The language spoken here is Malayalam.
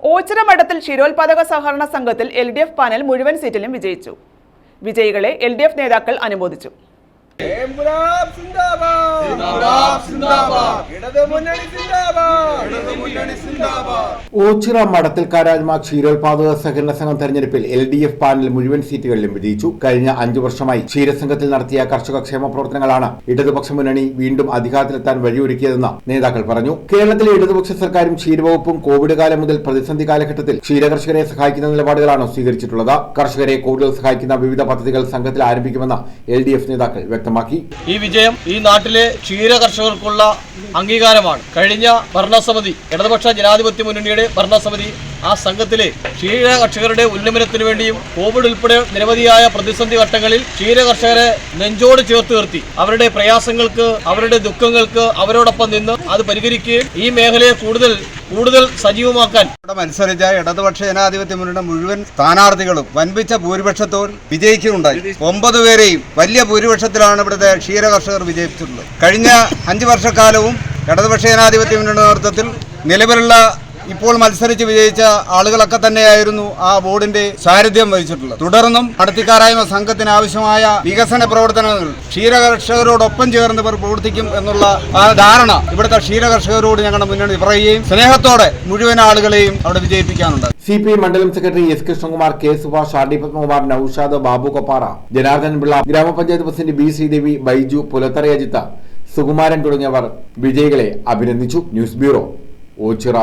ഓച്ചിറ മഠത്തിൽ ക്ഷീരോത്പാദക സഹകരണ സംഘത്തിൽ എൽ ഡി എഫ് പാനൽ മുഴുവൻ സീറ്റിലും വിജയിച്ചു. വിജയികളെ എൽ ഡി എഫ് നേതാക്കൾ അനുമോദിച്ചു. ഇടത് മുന്നണി സിന്ദാബാദ്. ഓച്ചിറ മടത്തിൽ കാരാജ്മ ക്ഷീരോത്പാദക സഹകരണ സംഘം തെരഞ്ഞെടുപ്പിൽ എൽ ഡി എഫ് പാനൽ മുഴുവൻ സീറ്റുകളിലും വിജയിച്ചു. കഴിഞ്ഞ അഞ്ചു വർഷമായി ക്ഷീരസംഘത്തിൽ നടത്തിയ കർഷക ക്ഷേമ പ്രവർത്തനങ്ങളാണ് ഇടതുപക്ഷ മുന്നണി വീണ്ടും അധികാരത്തിലെത്താൻ വഴിയൊരുക്കിയതെന്ന് നേതാക്കൾ പറഞ്ഞു. കേരളത്തിലെ ഇടതുപക്ഷ സർക്കാരും ക്ഷീരവകുപ്പും കോവിഡ് കാലം മുതൽ പ്രതിസന്ധി കാലഘട്ടത്തിൽ ക്ഷീരകർഷകരെ സഹായിക്കുന്ന നിലപാടുകളാണ് സ്വീകരിച്ചിട്ടുള്ളത്. കർഷകരെ കൂടുതൽ സഹായിക്കുന്ന വിവിധ പദ്ധതികൾ സംഘത്തിൽ ആരംഭിക്കുമെന്ന് എൽ ഡി എഫ് നേതാക്കൾ വ്യക്തമാക്കി. ഈ വിജയം ഈ നാട്ടിലെ ക്ഷീര കർഷകർക്കുള്ള അംഗീകാരമാണ്. കഴിഞ്ഞ ഭരണസമിതി ഇടതുപക്ഷ ജനാധിപത്യ മുന്നണിയുടെ ഭരണസമിതി ആ സംഘത്തിലെ ക്ഷീര കർഷകരുടെ ഉന്നമനത്തിനു വേണ്ടിയും കോവിഡ് ഉൾപ്പെടെ നിരവധിയായ പ്രതിസന്ധി ഘട്ടങ്ങളിൽ ക്ഷീര കർഷകരെ നെഞ്ചോട് ചേർത്ത് നിർത്തി. അവരുടെ പ്രയാസങ്ങൾക്ക് അവരുടെ ദുഃഖങ്ങൾക്ക് അവരോടൊപ്പം നിന്ന് അത് പരിഹരിക്കുകയും ഈ മേഖലയെ കൂടുതൽ കൂടുതൽ സജീവമാക്കാൻ മത്സരിച്ച ഇടതുപക്ഷ ജനാധിപത്യ മുന്നണി മുഴുവൻ സ്ഥാനാർത്ഥികളും വൻപിച്ച ഭൂരിപക്ഷത്തോട് വിജയിക്കുന്നുണ്ടായി. ഒമ്പത് പേരെയും വലിയ ഭൂരിപക്ഷത്തിലാണ് ഇവിടുത്തെ ക്ഷീര കർഷകർ വിജയിച്ചിട്ടുള്ളത്. കഴിഞ്ഞ അഞ്ച് വർഷക്കാലവും ഇടതുപക്ഷ ജനാധിപത്യ മുന്നണി നേതൃത്വത്തിൽ നിലവിലുള്ള ഇപ്പോൾ മത്സരിച്ച് വിജയിച്ച ആളുകളൊക്കെ തന്നെയായിരുന്നു ആ ബോർഡിന്റെ സാരഥ്യം വഹിച്ചിട്ടുള്ളത്. തുടർന്നും നടത്തിക്കാരായ്മ സംഘത്തിന് ആവശ്യമായ വികസന പ്രവർത്തനങ്ങൾ ക്ഷീരകർഷകരോടൊപ്പം ചേർന്ന് പ്രവർത്തിക്കും എന്നുള്ള ആ ധാരണ ഇവിടുത്തെ ക്ഷീരകർഷകരോട് ഞങ്ങളുടെ മുന്നണി പറയുകയും സ്നേഹത്തോടെ മുഴുവൻ ആളുകളെയും അവിടെ വിജയിപ്പിക്കാനുണ്ട്. സി പി മണ്ഡലം secretary S Krishnakumar K Subhash R D Padmakumar Noushad Babu Koppara Janardhan Pillai ഗ്രാമപഞ്ചായത്ത് പ്രസിഡന്റ് ബി ശ്രീദേവി ബൈജു പുലത്തറയജിത്ത സുകുമാരൻ തുടങ്ങിയവർ വിജയികളെ അഭിനന്ദിച്ചു. News bureau. ഓച്ചിറ